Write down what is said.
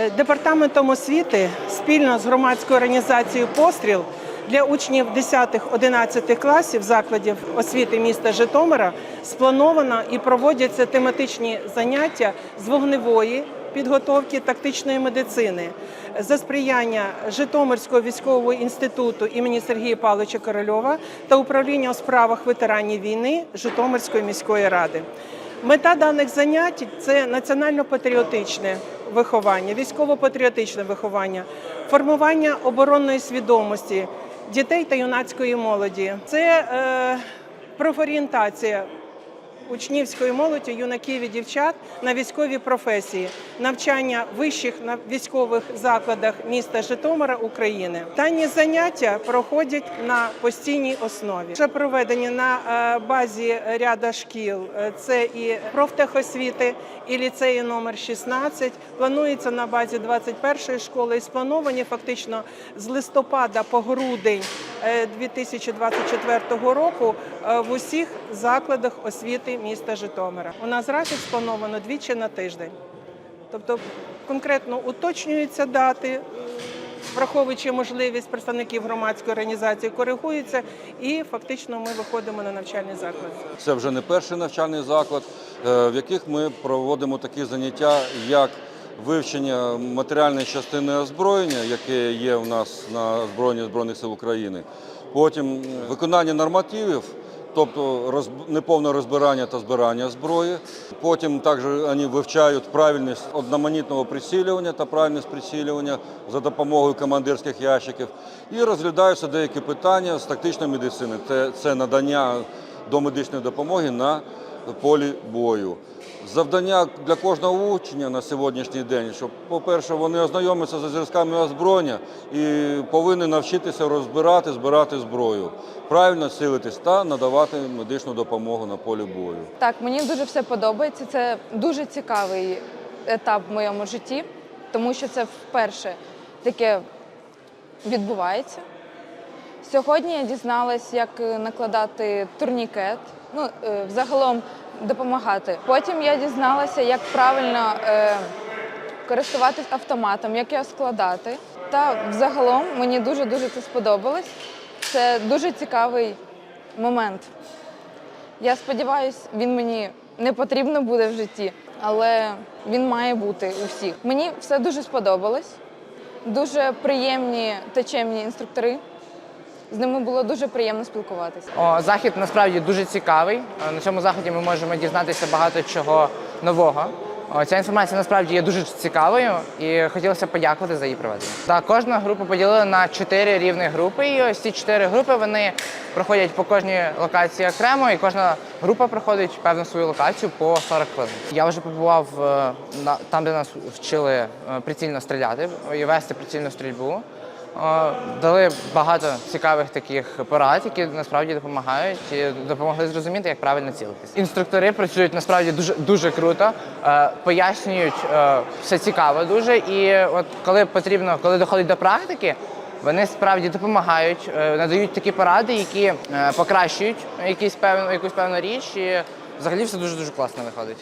Е, Департаментом освіти спільно з громадською організацією Постріл для учнів 10-11 класів закладів освіти міста Житомира сплановано і проводяться тематичні заняття з вогневої підготовки тактичної медицини за сприяння Житомирського військового інституту імені Сергія Павловича Корольова та управління у справах ветеранів війни Житомирської міської ради. Мета даних занять це національно-патріотичне виховання, військово-патріотичне виховання, формування оборонної свідомості дітей та юнацької молоді. Це е, профорієнтація учнівської молоді, юнаків і дівчат на військові професії, навчання вищих на- військових закладах міста Житомира України. Дані заняття проходять на постійній основі. Вже проведені на е, базі ряда шкіл. Е, Це і профтехосвіти, і ліцеї номер 16. Планується на базі 21-ї школи і сплановані фактично з листопада по грудень е, 2024 року е, в усіх закладах освіти міста Житомира. У нас графік сплановано двічі на тиждень. Тобто конкретно уточнюються дати, враховуючи можливість представників громадської організації, коригуються, і фактично ми виходимо на навчальний заклад. Це вже не перший навчальний заклад, е, в яких ми проводимо такі заняття, як вивчення матеріальної частини озброєння, яке є у нас на озброєнні Збройних сил України. Потім виконання нормативів, тобто роз- неповне розбирання та збирання зброї. Потім також вони вивчають правильність одноманітного прицілювання та правильність прицілювання за допомогою командирських ящиків. І розглядаються деякі питання з тактичної медицини. Це, надання домедичної допомоги на полі бою. Завдання для кожного учня на сьогоднішній день, щоб, по-перше, вони ознайомляться зі зразками озброєння і повинні навчитися розбирати, збирати зброю, правильно цілитись та надавати медичну допомогу на полі бою. Так, мені дуже все подобається. Це дуже цікавий етап в моєму житті, тому що це вперше таке відбувається. Сьогодні я дізналась, як накладати турнікет, ну, е, взагалом допомагати. Потім я дізналася, як правильно е, користуватись автоматом, як його складати. Та взагалом мені дуже-дуже це сподобалось. Це дуже цікавий момент. Я сподіваюся, він мені не потрібно буде в житті, але він має бути у всіх. Мені все дуже сподобалось. Дуже приємні та чемні інструктори. З ними було дуже приємно спілкуватися. О, захід насправді дуже цікавий. Е, На цьому заході ми можемо дізнатися багато чого нового. Ця інформація насправді є дуже цікавою і хотілося подякувати за її проведення. Так, кожна група поділила на чотири рівні групи. І ось ці чотири групи вони проходять по кожній локації окремо, і кожна група проходить певну свою локацію по 40 хвилин. Я вже побував е, на там, де нас вчили е, прицільно стріляти і вести прицільну стрільбу. О, Дали багато цікавих таких порад, які насправді допомагають і допомогли зрозуміти, як правильно цілитись. Інструктори працюють насправді дуже дуже круто, е, пояснюють е, все цікаво дуже. І от коли потрібно, коли доходить до практики, вони справді допомагають, е, надають такі поради, які е, покращують якісь певну якусь певну річ. І взагалі все дуже дуже класно виходить.